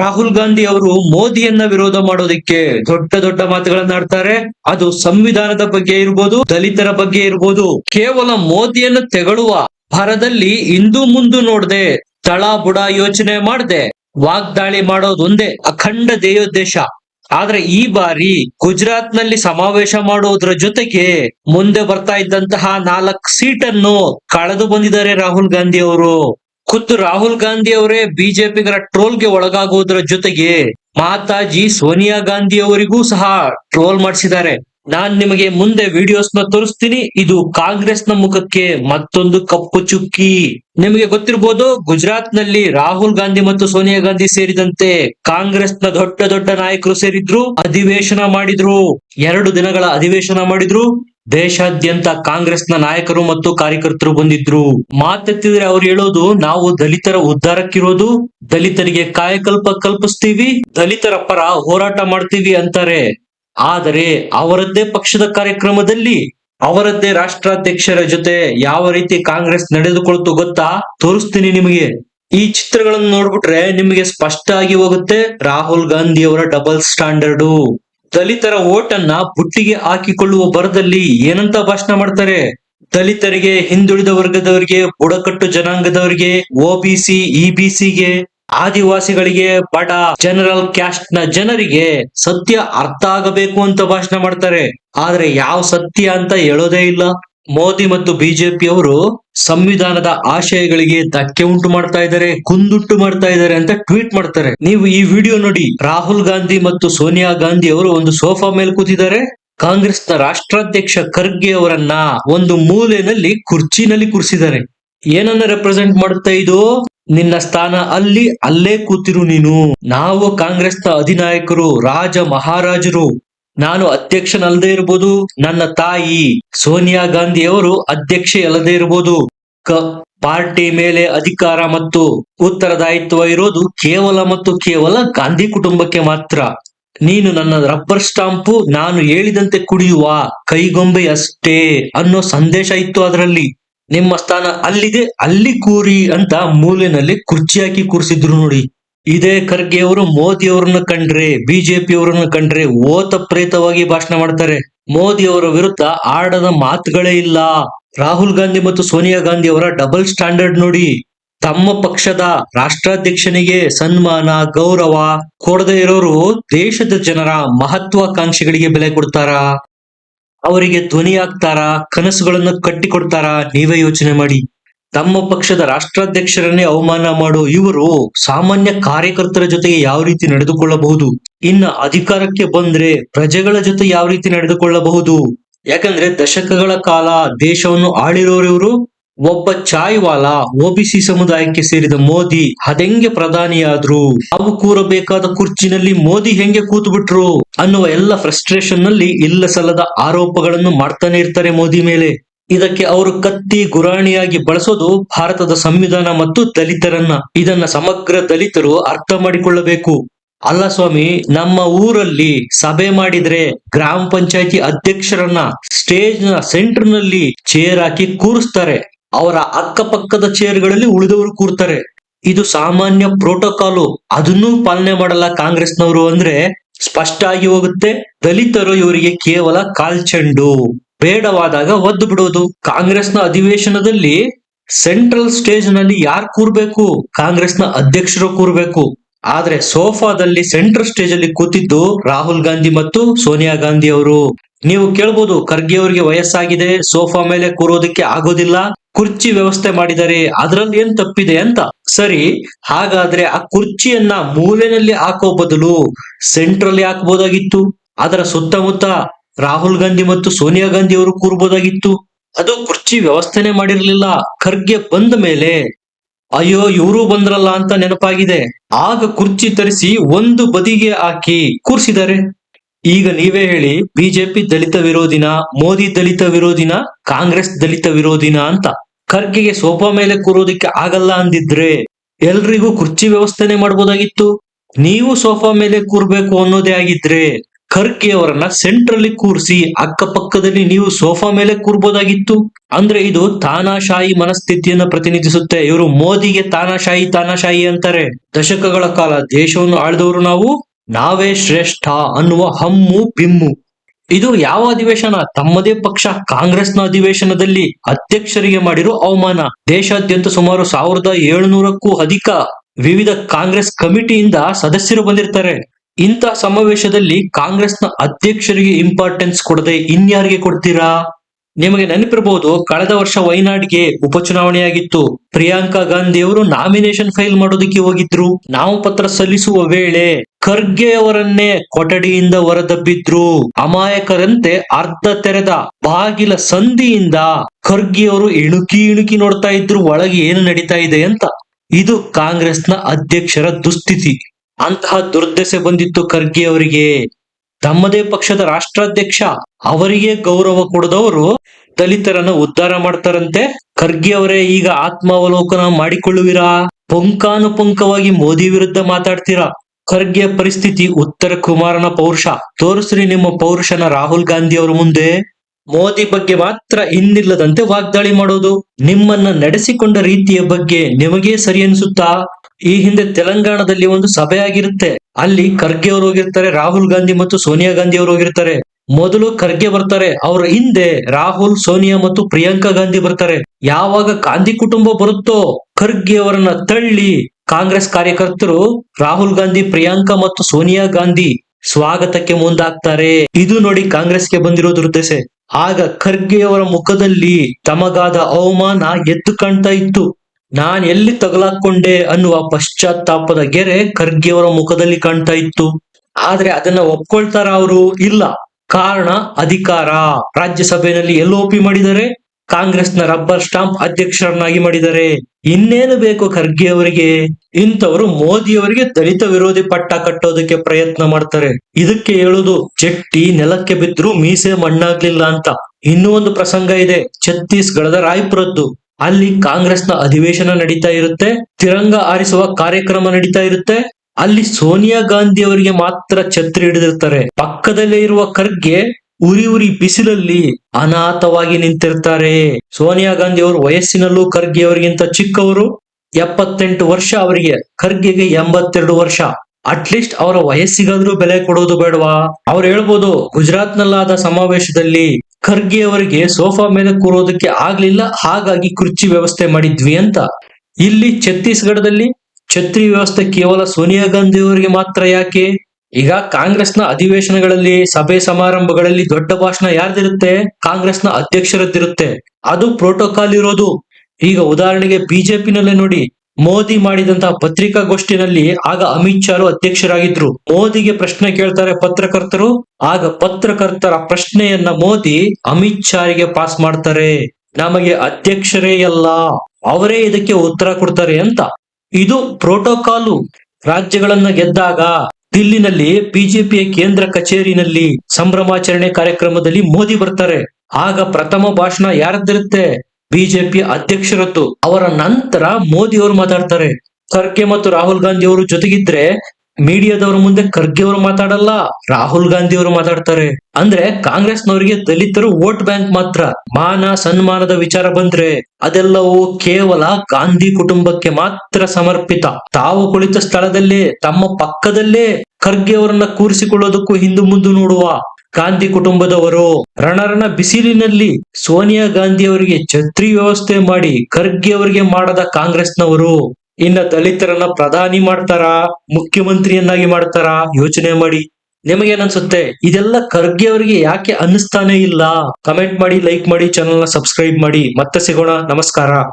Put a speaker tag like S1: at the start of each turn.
S1: ರಾಹುಲ್ ಗಾಂಧಿ ಅವರು ಮೋದಿಯನ್ನ ವಿರೋಧ ಮಾಡೋದಿಕ್ಕೆ ದೊಡ್ಡ ದೊಡ್ಡ ಮಾತುಗಳನ್ನ ಆಡ್ತಾರೆ. ಅದು ಸಂವಿಧಾನದ ಬಗ್ಗೆ ಇರ್ಬೋದು, ದಲಿತರ ಬಗ್ಗೆ ಇರ್ಬೋದು. ಕೇವಲ ಮೋದಿಯನ್ನು ತೆಗಳುವ ಭರದಲ್ಲಿ ಇಂದು ಮುಂದು ನೋಡದೆ, ತಳ ಬುಡ ಯೋಚನೆ ಮಾಡದೆ, ವಾಗ್ದಾಳಿ ಮಾಡೋದೊಂದೇ ಅಖಂಡ ಧ್ಯೇಯೋದ್ದೇಶ ಆದ್ರೆ ಈ ಬಾರಿ ಗುಜರಾತ್ನಲ್ಲಿ ಸಮಾವೇಶ ಮಾಡುವುದರ ಜೊತೆಗೆ ಮುಂದೆ ಬರ್ತಾ ಇದ್ದಂತಹ ನಾಲ್ಕು ಸೀಟನ್ನು ಕಳೆದು ಬಂದಿದ್ದಾರೆ ರಾಹುಲ್ ಗಾಂಧಿ ಅವರು. ಖುದ್ದು ರಾಹುಲ್ ಗಾಂಧಿ ಅವರೇ ಬಿಜೆಪಿಗರ ಟ್ರೋಲ್ಗೆ ಒಳಗಾಗುವುದರ ಜೊತೆಗೆ ಮಾತಾಜಿ ಸೋನಿಯಾ ಗಾಂಧಿ ಅವರಿಗೂ ಸಹ ಟ್ರೋಲ್ ಮಾಡಿಸಿದ್ದಾರೆ. ನಾನ್ ನಿಮಗೆ ಮುಂದೆ ವಿಡಿಯೋಸ್ನ ತೋರಿಸ್ತೀನಿ. ಇದು ಕಾಂಗ್ರೆಸ್ನ ಮುಖಕ್ಕೆ ಮತ್ತೊಂದು ಕಪ್ಪು ಚುಕ್ಕಿ. ನಿಮಗೆ ಗೊತ್ತಿರಬಹುದು ಗುಜರಾತ್ನಲ್ಲಿ ರಾಹುಲ್ ಗಾಂಧಿ ಮತ್ತು ಸೋನಿಯಾ ಗಾಂಧಿ ಸೇರಿದಂತೆ ಕಾಂಗ್ರೆಸ್ನ ದೊಡ್ಡ ದೊಡ್ಡ ನಾಯಕರು ಸೇರಿದ್ರು, ಅಧಿವೇಶನ ಮಾಡಿದ್ರು. ಎರಡು ದಿನಗಳ ಅಧಿವೇಶನ ಮಾಡಿದ್ರು. ದೇಶಾದ್ಯಂತ ಕಾಂಗ್ರೆಸ್ನ ನಾಯಕರು ಮತ್ತು ಕಾರ್ಯಕರ್ತರು ಬಂದಿದ್ರು. ಮಾತೆತ್ತಿದ್ರೆ ಅವ್ರು ಹೇಳೋದು, ನಾವು ದಲಿತರ ಉದ್ಧಾರಕ್ಕಿರೋದು, ದಲಿತರಿಗೆ ಕಾಯಕಲ್ಪ ಕಲ್ಪಿಸ್ತೀವಿ, ದಲಿತರ ಪರ ಹೋರಾಟ ಮಾಡ್ತೀವಿ ಅಂತಾರೆ. ಆದರೆ ಅವರದ್ದೇ ಪಕ್ಷದ ಕಾರ್ಯಕ್ರಮದಲ್ಲಿ ಅವರದ್ದೇ ರಾಷ್ಟ್ರಾಧ್ಯಕ್ಷರ ಜೊತೆ ಯಾವ ರೀತಿ ಕಾಂಗ್ರೆಸ್ ನಡೆದುಕೊಳ್ತು ಗೊತ್ತಾ? ತೋರಿಸ್ತೀನಿ ನಿಮಗೆ. ಈ ಚಿತ್ರಗಳನ್ನು ನೋಡ್ಬಿಟ್ರೆ ನಿಮಗೆ ಸ್ಪಷ್ಟ ಆಗಿ ಹೋಗುತ್ತೆ ರಾಹುಲ್ ಗಾಂಧಿ ಅವರ ಡಬಲ್ ಸ್ಟ್ಯಾಂಡರ್ಡು. ದಲಿತರ ಓಟನ್ನ ಬುಟ್ಟಿಗೆ ಹಾಕಿಕೊಳ್ಳುವ ಬರದಲ್ಲಿ ಏನಂತ ಭಾಷಣ ಮಾಡ್ತಾರೆ? ದಲಿತರಿಗೆ, ಹಿಂದುಳಿದ ವರ್ಗದವರಿಗೆ, ಬುಡಕಟ್ಟು ಜನಾಂಗದವರಿಗೆ ಒಬಿಸಿ ಇಬಿಸಿಗೆ ಆದಿವಾಸಿಗಳಿಗೆ, ಬಡ ಜನರಲ್ ಕ್ಯಾಸ್ಟ್ನ ಜನರಿಗೆ ಸತ್ಯ ಅರ್ಥ ಆಗಬೇಕು ಅಂತ ಭಾಷಣ ಮಾಡ್ತಾರೆ. ಆದ್ರೆ ಯಾವ ಸತ್ಯ ಅಂತ ಹೇಳೋದೇ ಇಲ್ಲ. ಮೋದಿ ಮತ್ತು ಬಿಜೆಪಿ ಅವರು ಸಂವಿಧಾನದ ಆಶಯಗಳಿಗೆ ಧಕ್ಕೆ ಉಂಟು ಮಾಡ್ತಾ ಇದ್ದಾರೆ, ಕುಂದುಟ್ಟು ಮಾಡ್ತಾ ಇದ್ದಾರೆ ಅಂತ ಟ್ವೀಟ್ ಮಾಡ್ತಾರೆ. ನೀವು ಈ ವಿಡಿಯೋ ನೋಡಿ, ರಾಹುಲ್ ಗಾಂಧಿ ಮತ್ತು ಸೋನಿಯಾ ಗಾಂಧಿ ಅವರು ಒಂದು ಸೋಫಾ ಮೇಲೆ ಕೂತಿದ್ದಾರೆ. ಕಾಂಗ್ರೆಸ್ನ ರಾಷ್ಟ್ರಾಧ್ಯಕ್ಷ ಖರ್ಗೆ ಅವರನ್ನ ಒಂದು ಮೂಲೆಯಲ್ಲಿ ಕುರ್ಚಿನಲ್ಲಿ ಕೂರಿಸಿದ್ದಾರೆ. ಏನನ್ನ ರೆಪ್ರೆಸೆಂಟ್ ಮಾಡ್ತಾ ಇದು? ನಿನ್ನ ಸ್ಥಾನ ಅಲ್ಲಿ, ಅಲ್ಲೇ ಕೂತಿರು ನೀನು. ನಾವು ಕಾಂಗ್ರೆಸ್ನ ಅಧಿನಾಯಕರು, ರಾಜ ಮಹಾರಾಜರು. ನಾನು ಅಧ್ಯಕ್ಷನಲ್ಲದೆ ಇರಬಹುದು ನನ್ನ ತಾಯಿ ಸೋನಿಯಾ ಗಾಂಧಿಯವರು ಅಧ್ಯಕ್ಷೆ ಅಲ್ಲದೆ ಇರ್ಬೋದು. ಕ, ಪಾರ್ಟಿ ಮೇಲೆ ಅಧಿಕಾರ ಮತ್ತು ಉತ್ತರದಾಯಿತ್ವ ಇರೋದು ಕೇವಲ ಮತ್ತು ಕೇವಲ ಗಾಂಧಿ ಕುಟುಂಬಕ್ಕೆ ಮಾತ್ರ. ನೀನು ನನ್ನ ರಬ್ಬರ್ ಸ್ಟಾಂಪು, ನಾನು ಹೇಳಿದಂತೆ ಕುಡಿಯುವ ಕೈಗೊಂಬೆ ಅಷ್ಟೇ ಅನ್ನೋ ಸಂದೇಶ ಇತ್ತು ಅದರಲ್ಲಿ. ನಿಮ್ಮ ಸ್ಥಾನ ಅಲ್ಲಿದೆ, ಅಲ್ಲಿ ಕೂರಿ ಅಂತ ಮೂಲೆನಲ್ಲಿ ಕುರ್ಚಿ ಹಾಕಿ ಕೂರಿಸಿದ್ರು ನೋಡಿ. ಇದೇ ಖರ್ಗೆ ಅವರು ಮೋದಿ ಅವರನ್ನು ಕಂಡ್ರೆ ಬಿಜೆಪಿ ಅವರನ್ನು ಕಂಡ್ರೆ ಓತ ಪ್ರೇತವಾಗಿ ಭಾಷಣ ಮಾಡ್ತಾರೆ. ಮೋದಿ ಅವರ ವಿರುದ್ಧ ಆಡದ ಮಾತುಗಳೇ ಇಲ್ಲ. ರಾಹುಲ್ ಗಾಂಧಿ ಮತ್ತು ಸೋನಿಯಾ ಗಾಂಧಿ ಅವರ ಡಬಲ್ ಸ್ಟ್ಯಾಂಡರ್ಡ್ ನೋಡಿ. ತಮ್ಮ ಪಕ್ಷದ ರಾಷ್ಟ್ರಾಧ್ಯಕ್ಷನಿಗೆ ಸನ್ಮಾನ, ಗೌರವ, ಕೊಡದೇ ಇರೋರು ದೇಶದ ಜನರ ಮಹತ್ವಾಕಾಂಕ್ಷೆಗಳಿಗೆ ಬೆಲೆ ಕೊಡ್ತಾರ. ಅವರಿಗೆ ಧ್ವನಿ ಆಗ್ತಾರ ಕನಸುಗಳನ್ನು ಕಟ್ಟಿಕೊಡ್ತಾರ, ನೀವೇ ಯೋಚನೆ ಮಾಡಿ. ತಮ್ಮ ಪಕ್ಷದ ರಾಷ್ಟ್ರಾಧ್ಯಕ್ಷರನ್ನೇ ಅವಮಾನ ಮಾಡೋ ಇವರು ಸಾಮಾನ್ಯ ಕಾರ್ಯಕರ್ತರ ಜೊತೆಗೆ ಯಾವ ರೀತಿ ನಡೆದುಕೊಳ್ಳಬಹುದು? ಇನ್ನ ಅಧಿಕಾರಕ್ಕೆ ಬಂದ್ರೆ ಪ್ರಜೆಗಳ ಜೊತೆ ಯಾವ ರೀತಿ ನಡೆದುಕೊಳ್ಳಬಹುದು? ಯಾಕಂದ್ರೆ ದಶಕಗಳ ಕಾಲ ದೇಶವನ್ನು ಆಳಿರೋರಿವರು ಒಬ್ಬ ಚಾಯ್ವಾಲ ಒಬಿಸಿ ಸಮುದಾಯಕ್ಕೆ ಸೇರಿದ ಮೋದಿ ಅದೆಂಗೆ ಪ್ರಧಾನಿಯಾದ್ರು? ಅವು ಕೂರಬೇಕಾದ ಕುರ್ಚಿನಲ್ಲಿ ಮೋದಿ ಹೆಂಗೆ ಕೂತು ಬಿಟ್ರು ಅನ್ನುವ ಎಲ್ಲ ಫ್ರಸ್ಟ್ರೇಷನ್ನಲ್ಲಿ ಇಲ್ಲ ಸಲ್ಲದ ಆರೋಪಗಳನ್ನು ಮಾಡ್ತಾನೆ ಇರ್ತಾರೆ ಮೋದಿ ಮೇಲೆ. ಇದಕ್ಕೆ ಅವರು ಕತ್ತಿ ಗುರಾಣಿಯಾಗಿ ಬಳಸೋದು ಭಾರತದ ಸಂವಿಧಾನ ಮತ್ತು ದಲಿತರನ್ನ. ಇದನ್ನ ಸಮಗ್ರ ದಲಿತರು ಅರ್ಥ ಮಾಡಿಕೊಳ್ಳಬೇಕು. ಅಲ್ಲ ಸ್ವಾಮಿ, ನಮ್ಮ ಊರಲ್ಲಿ ಸಭೆ ಮಾಡಿದ್ರೆ ಗ್ರಾಮ ಪಂಚಾಯತಿ ಅಧ್ಯಕ್ಷರನ್ನ ಸ್ಟೇಜ್ನ ಸೆಂಟರ್ನಲ್ಲಿ ಚೇರ್ ಹಾಕಿ ಕೂರಿಸ್ತಾರೆ. ಅವರ ಅಕ್ಕಪಕ್ಕದ ಚೇರ್ಗಳಲ್ಲಿ ಉಳಿದವರು ಕೂರ್ತಾರೆ. ಇದು ಸಾಮಾನ್ಯ ಪ್ರೋಟೋಕಾಲು. ಅದನ್ನೂ ಪಾಲನೆ ಮಾಡಲ್ಲ ಕಾಂಗ್ರೆಸ್ನವರು ಅಂದ್ರೆ ಸ್ಪಷ್ಟ ಆಗಿ ಹೋಗುತ್ತೆ. ದಲಿತರು ಇವರಿಗೆ ಕೇವಲ ಕಾಲ್ಚೆಂಡು. ಬೇಡವಾದಾಗ ಒದ್ದು ಬಿಡೋದು ಕಾಂಗ್ರೆಸ್ನ ಅಧಿವೇಶನದಲ್ಲಿ ಸೆಂಟ್ರಲ್ ಸ್ಟೇಜ್ನಲ್ಲಿ ಯಾರು ಕೂರ್ಬೇಕು? ಕಾಂಗ್ರೆಸ್ನ ಅಧ್ಯಕ್ಷರು ಕೂರ್ಬೇಕು. ಆದ್ರೆ ಸೋಫಾದಲ್ಲಿ ಸೆಂಟ್ರಲ್ ಸ್ಟೇಜ್ ಅಲ್ಲಿ ಕೂತಿದ್ದು ರಾಹುಲ್ ಗಾಂಧಿ ಮತ್ತು ಸೋನಿಯಾ ಗಾಂಧಿ ಅವರು. ನೀವು ಕೇಳ್ಬೋದು ಖರ್ಗೆ ಅವರಿಗೆ ವಯಸ್ಸಾಗಿದೆ, ಸೋಫಾ ಮೇಲೆ ಕೂರೋದಕ್ಕೆ ಆಗೋದಿಲ್ಲ, ಕುರ್ಚಿ ವ್ಯವಸ್ಥೆ ಮಾಡಿದರೆ ಅದರಲ್ಲಿ ಏನ್ ತಪ್ಪಿದೆ ಅಂತ. ಸರಿ, ಹಾಗಾದ್ರೆ ಆ ಕುರ್ಚಿಯನ್ನ ಮೂಲೆನಲ್ಲಿ ಹಾಕೋ ಬದಲು ಸೆಂಟ್ರಲ್ಲಿ ಹಾಕ್ಬೋದಾಗಿತ್ತು. ಅದರ ಸುತ್ತಮುತ್ತ ರಾಹುಲ್ ಗಾಂಧಿ ಮತ್ತು ಸೋನಿಯಾ ಗಾಂಧಿ ಅವರು ಕೂರ್ಬೋದಾಗಿತ್ತು. ಅದು ಕುರ್ಚಿ ವ್ಯವಸ್ಥೆನೆ ಮಾಡಿರ್ಲಿಲ್ಲ. ಖರ್ಗೆ ಬಂದ ಮೇಲೆ, ಅಯ್ಯೋ, ಇವರು ಬಂದ್ರಲ್ಲ ಅಂತ ನೆನಪಾಗಿದೆ. ಆಗ ಕುರ್ಚಿ ತರಿಸಿ ಒಂದು ಬದಿಗೆ ಹಾಕಿ ಕೂರ್ಸಿದ್ದಾರೆ. ಈಗ ನೀವೇ ಹೇಳಿ, ಬಿಜೆಪಿ ದಲಿತ ವಿರೋಧಿನ, ಮೋದಿ ದಲಿತ ವಿರೋಧಿನ, ಕಾಂಗ್ರೆಸ್ ದಲಿತ ವಿರೋಧಿನ ಅಂತ. ಖರ್ಗೆಗೆ ಸೋಫಾ ಮೇಲೆ ಕೂರೋದಿಕ್ಕೆ ಆಗಲ್ಲ ಅಂದಿದ್ರೆ ಎಲ್ರಿಗೂ ಕುರ್ಚಿ ವ್ಯವಸ್ಥೆನೆ ಮಾಡ್ಬೋದಾಗಿತ್ತು. ನೀವು ಸೋಫಾ ಮೇಲೆ ಕೂರ್ಬೇಕು ಅನ್ನೋದೇ ಆಗಿದ್ರೆ ಖರ್ಗೆ ಅವರನ್ನ ಸೆಂಟ್ರಲ್ಲಿ ಕೂರಿಸಿ ಅಕ್ಕಪಕ್ಕದಲ್ಲಿ ನೀವು ಸೋಫಾ ಮೇಲೆ ಕೂರ್ಬೋದಾಗಿತ್ತು. ಅಂದ್ರೆ ಇದು ತಾನಾಶಾಹಿ ಮನಸ್ಥಿತಿಯನ್ನ ಪ್ರತಿನಿಧಿಸುತ್ತೆ. ಇವರು ಮೋದಿಗೆ ತಾನಾಶಾಹಿ ತಾನಾಶಾಹಿ ಅಂತಾರೆ. ದಶಕಗಳ ಕಾಲ ದೇಶವನ್ನು ಆಳಿದವರು ನಾವು. ನಾವೇ ಶ್ರೇಷ್ಠ ಅನ್ನುವ ಹಮ್ಮು, ಬಿಮ್ಮು. ಇದು ಯಾವ ಅಧಿವೇಶನ? ತಮ್ಮದೇ ಪಕ್ಷ, ಕಾಂಗ್ರೆಸ್ನ ಅಧಿವೇಶನದಲ್ಲಿ ಅಧ್ಯಕ್ಷರಿಗೆ ಮಾಡಿರೋ ಅವಮಾನ. ದೇಶಾದ್ಯಂತ ಸುಮಾರು ಸಾವಿರದ ಏಳುನೂರಕ್ಕೂ ಅಧಿಕ ವಿವಿಧ ಕಾಂಗ್ರೆಸ್ ಕಮಿಟಿಯಿಂದ ಸದಸ್ಯರು ಬಂದಿರ್ತಾರೆ. ಇಂಥ ಸಮಾವೇಶದಲ್ಲಿ ಕಾಂಗ್ರೆಸ್ನ ಅಧ್ಯಕ್ಷರಿಗೆ ಇಂಪಾರ್ಟೆನ್ಸ್ ಕೊಡದೆ ಇನ್ಯಾರಿಗೆ ಕೊಡ್ತೀರಾ? ನಿಮಗೆ ನೆನಪಿರಬಹುದು ಕಳೆದ ವರ್ಷ ವೈನಾಡ್ಗೆ ಉಪಚುನಾವಣೆಯಾಗಿತ್ತು. ಪ್ರಿಯಾಂಕಾ ಗಾಂಧಿ ಅವರು ನಾಮಿನೇಷನ್ ಫೈಲ್ ಮಾಡೋದಕ್ಕೆ ಹೋಗಿದ್ರು. ನಾಮಪತ್ರ ಸಲ್ಲಿಸುವ ವೇಳೆ ಖರ್ಗೆ ಅವರನ್ನೇ ಕೊಠಡಿಯಿಂದ ಹೊರದಬ್ಬಿದ್ರು. ಅಮಾಯಕರಂತೆ ಅರ್ಧ ತೆರೆದ ಬಾಗಿಲ ಸಂಧಿಯಿಂದ ಖರ್ಗೆ ಅವರು ಇಣುಕಿ ಇಣುಕಿ ನೋಡ್ತಾ ಇದ್ರು. ಒಳಗೆ ಏನು ನಡೀತಾ ಇದೆ ಅಂತ. ಇದು ಕಾಂಗ್ರೆಸ್ನ ಅಧ್ಯಕ್ಷರ ದುಸ್ಥಿತಿ. ಅಂತಹ ದುರ್ದೆಸೆ ಬಂದಿತ್ತು ಖರ್ಗೆ ಅವರಿಗೆ ತಮ್ಮದೇ ಪಕ್ಷದ ರಾಷ್ಟ್ರಾಧ್ಯಕ್ಷ, ಅವರಿಗೆ ಗೌರವ ಕೊಡದವರು ದಲಿತರನ್ನು ಉದ್ಧಾರ ಮಾಡ್ತಾರಂತೆ. ಖರ್ಗೆ ಅವರೇ ಈಗ ಆತ್ಮಾವಲೋಕನ ಮಾಡಿಕೊಳ್ಳುವಿರಾ? ಪುಂಖಾನುಪುಂಖವಾಗಿ ಮೋದಿ ವಿರುದ್ಧ ಮಾತಾಡ್ತೀರಾ? ಖರ್ಗೆ ಪರಿಸ್ಥಿತಿ ಉತ್ತರ ಕುಮಾರನ ಪೌರುಷ. ತೋರಿಸ್ರಿ ನಿಮ್ಮ ಪೌರುಷನ ರಾಹುಲ್ ಗಾಂಧಿ ಅವರ ಮುಂದೆ. ಮೋದಿ ಬಗ್ಗೆ ಮಾತ್ರ ಇನ್ನಿಲ್ಲದಂತೆ ವಾಗ್ದಾಳಿ ಮಾಡೋದು. ನಿಮ್ಮನ್ನ ನಡೆಸಿಕೊಂಡ ರೀತಿಯ ಬಗ್ಗೆ ನಿಮಗೆ ಸರಿ ಅನ್ಸುತ್ತಾ? ಈ ಹಿಂದೆ ತೆಲಂಗಾಣದಲ್ಲಿ ಒಂದು ಸಭೆ ಆಗಿರುತ್ತೆ ಅಲ್ಲಿ ಖರ್ಗೆ ಅವರು ಹೋಗಿರ್ತಾರೆ, ರಾಹುಲ್ ಗಾಂಧಿ ಮತ್ತು ಸೋನಿಯಾ ಗಾಂಧಿ ಅವರು ಹೋಗಿರ್ತಾರೆ. ಮೊದಲು ಖರ್ಗೆ ಬರ್ತಾರೆ, ಅವ್ರ ಹಿಂದೆ ರಾಹುಲ್, ಸೋನಿಯಾ ಮತ್ತು ಪ್ರಿಯಾಂಕಾ ಗಾಂಧಿ ಬರ್ತಾರೆ. ಯಾವಾಗ ಗಾಂಧಿ ಕುಟುಂಬ ಬರುತ್ತೋ, ಖರ್ಗೆ ಅವರನ್ನ ತಳ್ಳಿ ಕಾಂಗ್ರೆಸ್ ಕಾರ್ಯಕರ್ತರು ರಾಹುಲ್ ಗಾಂಧಿ, ಪ್ರಿಯಾಂಕಾ ಮತ್ತು ಸೋನಿಯಾ ಗಾಂಧಿ ಸ್ವಾಗತಕ್ಕೆ ಮುಂದಾಗ್ತಾರೆ. ಇದು ನೋಡಿ ಕಾಂಗ್ರೆಸ್ಗೆ ಬಂದಿರೋ ದುರ್ದಶೆ ಆಗ ಖರ್ಗೆ ಅವರ ಮುಖದಲ್ಲಿ ತಮಗಾದ ಅವಮಾನ ಎದ್ದು ಕಾಣ್ತಾ ಇತ್ತು. ನಾನ್ ಎಲ್ಲಿ ತಗಲಾಕೊಂಡೆ ಅನ್ನುವ ಪಶ್ಚಾತ್ತಾಪದ ಗೆರೆ ಖರ್ಗೆಯವರ ಮುಖದಲ್ಲಿ ಕಾಣ್ತಾ ಇತ್ತು. ಆದ್ರೆ ಅದನ್ನ ಒಪ್ಕೊಳ್ತಾರ ಅವರು? ಇಲ್ಲ. ಕಾರಣ ಅಧಿಕಾರ. ರಾಜ್ಯಸಭೆಯಲ್ಲಿ ಎಲ್ಒಪಿ ಮಾಡಿದರೆ ಕಾಂಗ್ರೆಸ್ನ ರಬ್ಬರ್ ಸ್ಟಾಂಪ್ ಅಧ್ಯಕ್ಷರನ್ನಾಗಿ ಮಾಡಿದರೆ. ಇನ್ನೇನು ಬೇಕು ಖರ್ಗೆ ಅವರಿಗೆ ಇಂಥವರು ಮೋದಿ ಅವರಿಗೆ ದಲಿತ ವಿರೋಧಿ ಪಟ್ಟ ಕಟ್ಟೋದಕ್ಕೆ ಪ್ರಯತ್ನ ಮಾಡ್ತಾರೆ. ಇದಕ್ಕೆ ಹೇಳುದು, ಜಟ್ಟಿ ನೆಲಕ್ಕೆ ಬಿದ್ರು ಮೀಸೆ ಮಣ್ಣಾಗ್ಲಿಲ್ಲ ಅಂತ. ಇನ್ನೂ ಒಂದು ಪ್ರಸಂಗ ಇದೆ, ಛತ್ತೀಸ್ಗಢದ ರಾಯ್ಪುರದ್ದು. ಅಲ್ಲಿ ಕಾಂಗ್ರೆಸ್ನ ಅಧಿವೇಶನ ನಡೀತಾ ಇರುತ್ತೆ, ತಿರಂಗ ಆರಿಸುವ ಕಾರ್ಯಕ್ರಮ ನಡೀತಾ ಇರುತ್ತೆ. ಅಲ್ಲಿ ಸೋನಿಯಾ ಗಾಂಧಿ ಅವರಿಗೆ ಮಾತ್ರ ಛತ್ರಿ ಹಿಡಿದಿರ್ತಾರೆ. ಪಕ್ಕದಲ್ಲೇ ಇರುವ ಖರ್ಗೆ ಉರಿ ಉರಿ ಬಿಸಿಲಲ್ಲಿ ಅನಾಥವಾಗಿ ನಿಂತಿರ್ತಾರೆ. ಸೋನಿಯಾ ಗಾಂಧಿ ಅವರು ವಯಸ್ಸಿನಲ್ಲೂ ಖರ್ಗೆ ಅವರಿಗಿಂತ ಚಿಕ್ಕವರು. ಎಪ್ಪತ್ತೆಂಟು ವರ್ಷ ಅವರಿಗೆ, ಖರ್ಗೆಗೆ ಎಂಬತ್ತೆರಡು ವರ್ಷ. ಅಟ್ಲೀಸ್ಟ್ ಅವರ ವಯಸ್ಸಿಗಾದ್ರೂ ಬೆಲೆ ಕೊಡೋದು ಬೇಡವಾ? ಅವ್ರು ಹೇಳ್ಬೋದು ಗುಜರಾತ್ ನಲ್ಲಾದ ಸಮಾವೇಶದಲ್ಲಿ ಖರ್ಗೆ ಅವರಿಗೆ ಸೋಫಾ ಮೇಲೆ ಕೂರೋದಕ್ಕೆ ಆಗ್ಲಿಲ್ಲ, ಹಾಗಾಗಿ ಕುರ್ಚಿ ವ್ಯವಸ್ಥೆ ಮಾಡಿದ್ವಿ ಅಂತ. ಇಲ್ಲಿ ಛತ್ತೀಸ್ಗಢದಲ್ಲಿ ಛತ್ರಿ ವ್ಯವಸ್ಥೆ ಕೇವಲ ಸೋನಿಯಾ ಗಾಂಧಿ ಅವರಿಗೆ ಮಾತ್ರ ಯಾಕೆ? ಈಗ ಕಾಂಗ್ರೆಸ್ನ ಅಧಿವೇಶನಗಳಲ್ಲಿ, ಸಭೆ ಸಮಾರಂಭಗಳಲ್ಲಿ ದೊಡ್ಡ ಭಾಷಣ ಯಾರ್ದಿರುತ್ತೆ? ಕಾಂಗ್ರೆಸ್ನ ಅಧ್ಯಕ್ಷರದ್ದಿರುತ್ತೆ. ಅದು ಪ್ರೋಟೋಕಾಲ್ ಇರೋದು. ಈಗ ಉದಾಹರಣೆಗೆ ಬಿಜೆಪಿನಲ್ಲೇ ನೋಡಿ ಮೋದಿ ಮಾಡಿದಂತಹ ಪತ್ರಿಕಾಗೋಷ್ಠಿನಲ್ಲಿ ಆಗ ಅಮಿತ್ ಶಾ ಅಧ್ಯಕ್ಷರಾಗಿದ್ರು. ಮೋದಿಗೆ ಪ್ರಶ್ನೆ ಕೇಳ್ತಾರೆ ಪತ್ರಕರ್ತರು. ಆಗ ಪತ್ರಕರ್ತರ ಪ್ರಶ್ನೆಯನ್ನ ಮೋದಿ ಅಮಿತ್ ಶಾರಿಗೆ ಪಾಸ್ ಮಾಡ್ತಾರೆ. ನಮಗೆ ಅಧ್ಯಕ್ಷರೇ ಅಲ್ಲ ಅವರೇ ಇದಕ್ಕೆ ಉತ್ತರ ಕೊಡ್ತಾರೆ ಅಂತ. ಇದು ಪ್ರೋಟೋಕಾಲು ರಾಜ್ಯಗಳನ್ನ ಗೆದ್ದಾಗ ದಿಲ್ಲಿನಲ್ಲಿ ಬಿಜೆಪಿಯ ಕೇಂದ್ರ ಕಚೇರಿನಲ್ಲಿ ಸಂಭ್ರಮಾಚರಣೆ ಕಾರ್ಯಕ್ರಮದಲ್ಲಿ ಮೋದಿ ಬರ್ತಾರೆ. ಆಗ ಪ್ರಥಮ ಭಾಷಣ ಯಾರದ್ದಿರುತ್ತೆ? ಬಿಜೆಪಿ ಅಧ್ಯಕ್ಷರತ್ತು ಅವರ ನಂತರ ಮೋದಿ ಅವರು ಮಾತಾಡ್ತಾರೆ. ಖರ್ಗೆ ಮತ್ತು ರಾಹುಲ್ ಗಾಂಧಿ ಅವರು ಜೊತೆಗಿದ್ರೆ ಮೀಡಿಯಾದವರ ಮುಂದೆ ಖರ್ಗೆ ಅವರು ಮಾತಾಡಲ್ಲ, ರಾಹುಲ್ ಗಾಂಧಿ ಅವರು ಮಾತಾಡ್ತಾರೆ. ಅಂದ್ರೆ ಕಾಂಗ್ರೆಸ್ನವರಿಗೆ ದಲಿತರು ವೋಟ್ ಬ್ಯಾಂಕ್ ಮಾತ್ರ. ಮಾನ ಸನ್ಮಾನದ ವಿಚಾರ ಬಂದ್ರೆ ಅದೆಲ್ಲವೂ ಕೇವಲ ಗಾಂಧಿ ಕುಟುಂಬಕ್ಕೆ ಮಾತ್ರ ಸಮರ್ಪಿತ. ತಾವು ಕುಳಿತ ಸ್ಥಳದಲ್ಲೇ, ತಮ್ಮ ಪಕ್ಕದಲ್ಲೇ ಖರ್ಗೆ ಅವರನ್ನ ಕೂರಿಸಿಕೊಳ್ಳೋದಕ್ಕೂ ಹಿಂದೂ ಮುಂದೆ ನೋಡುವ ಗಾಂಧಿ ಕುಟುಂಬದವರು ರಣರಣ ಬಿಸಿಲಿನಲ್ಲಿ ಸೋನಿಯಾ ಗಾಂಧಿ ಅವರಿಗೆ ಛತ್ರಿ ವ್ಯವಸ್ಥೆ ಮಾಡಿ ಖರ್ಗೆ ಅವರಿಗೆ ಮಾಡದ ಕಾಂಗ್ರೆಸ್ನವರು. ಇನ್ನ ದಲಿತರನ್ನ ಪ್ರಧಾನಿ ಮಾಡ್ತಾರಾ, ಮುಖ್ಯಮಂತ್ರಿಯನ್ನಾಗಿ ಮಾಡ್ತಾರಾ, ಯೋಚನೆ ಮಾಡಿ. ನಿಮಗೇನನ್ಸುತ್ತೆ? ಇದೆಲ್ಲ ಖರ್ಗೆ ಅವರಿಗೆ ಯಾಕೆ ಅನ್ನಿಸ್ತಾನೆ ಇಲ್ಲ? ಕಮೆಂಟ್ ಮಾಡಿ, ಲೈಕ್ ಮಾಡಿ ಚಾನಲ್ನ ಸಬ್ಸ್ಕ್ರೈಬ್ ಮಾಡಿ. ಮತ್ತೆ ಸಿಗೋಣ. ನಮಸ್ಕಾರ.